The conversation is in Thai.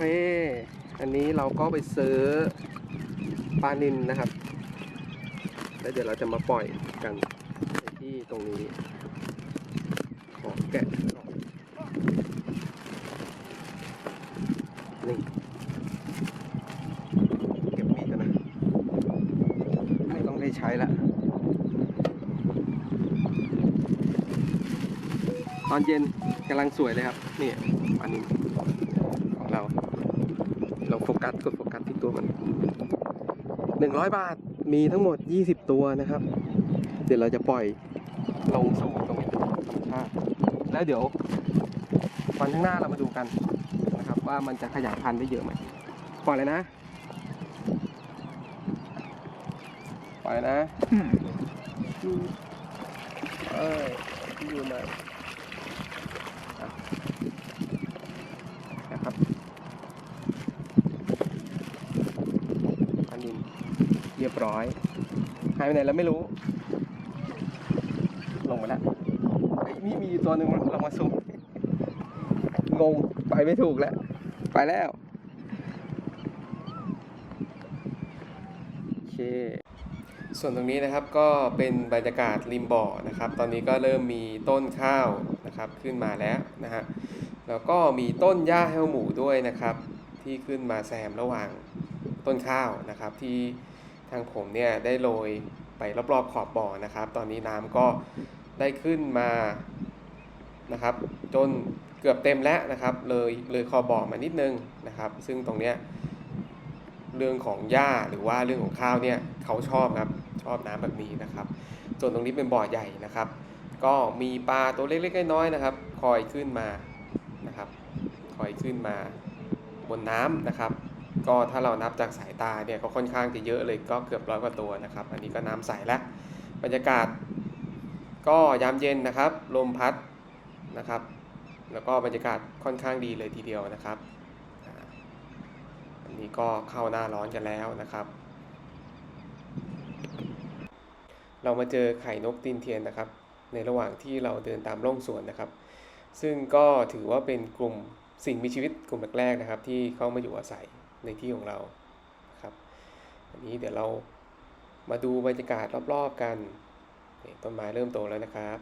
เค อันนี้เราก็ไปซื้อปลานินนะครับ แล้วเดี๋ยวเราจะมาปล่อยกันที่ตรงนี้ ขอแกะนนี่เก็บมีดกันนะ ไม่ต้องได้ใช้ละตอนเย็นกำลังสวยเลยครับ นี่ปลานินของเรา เราโฟกัสกดโฟกัสที่ตัวมัน100บาทมีทั้งหมด20ตัวนะครับ เดี๋ยวเราจะปล่อยลงสู่ตรงธรรมชาติแล้วเดี๋ยววันข้างหน้าเรามาดูกันนะครับ ว่ามันจะขยายพันธุ์ได้เยอะไหมปล่อยเลยนะปล่อยนะเอ้ยอยู่มาอะนะครับอันนี้ เรียบร้อย หายไปไหนแล้วไม่รู้ ลงไปแล้วเฮ้ยมีมีตัวหนึ่งเรามาซุมงง ไปไม่ถูกแล้ว ไปแล้ว โอเค ส่วนตรงนี้นะครับก็เป็นบรรยากาศริมบ่อนะครับ ตอนนี้ก็เริ่มมีต้นข้าวนะครับขึ้นมาแล้วนะฮะ แล้วก็มีต้นหญ้าแห้วหมูด้วยนะครับ ที่ขึ้นมาแซมระหว่างต้นข้าวนะครับที่ ทางผมเนี่ยได้โรยไปรอบๆขอบบ่อนะครับ ตอนนี้น้ำก็ได้ขึ้นมานะครับ จนเกือบเต็มแล้วนะครับ เลยเลยขอบบ่อมานิดนึงนะครับ ซึ่งตรงเนี้ยเรื่องของหญ้าหรือว่าเรื่องของข้าวเนี่ยเขาชอบครับชอบน้ำแบบนี้นะครับ ส่วนตรงนี้เป็นบ่อใหญ่นะครับ ก็มีปลาตัวเล็กๆน้อยๆนะครับ คอยขึ้นมานะครับ คอยขึ้นมาบนน้ำนะครับ ก็ถ้าเรานับจากสายตาเนี่ยก็ค่อนข้างจะเยอะเลยก็เกือบร้อยกว่าตัวนะครับ อันนี้ก็น้ำใสแล้วบรรยากาศก็ยามเย็นนะครับ ลมพัดนะครับ แล้วก็บรรยากาศค่อนข้างดีเลยทีเดียวนะครับอันนี้ก็เข้าหน้าร้อนกันแล้วนะครับ เรามาเจอไข่นกตีนเทียนนะครับ ในระหว่างที่เราเดินตามร่องสวนนะครับ ซึ่งก็ถือว่าเป็นกลุ่มสิ่งมีชีวิตกลุ่มแรกๆนะครับ ที่เข้ามาอยู่อาศัย ในที่ของเราครับ อันนี้เดี๋ยวเรามาดูบรรยากาศรอบๆกันต้นไม้เริ่มโตแล้วนะครับ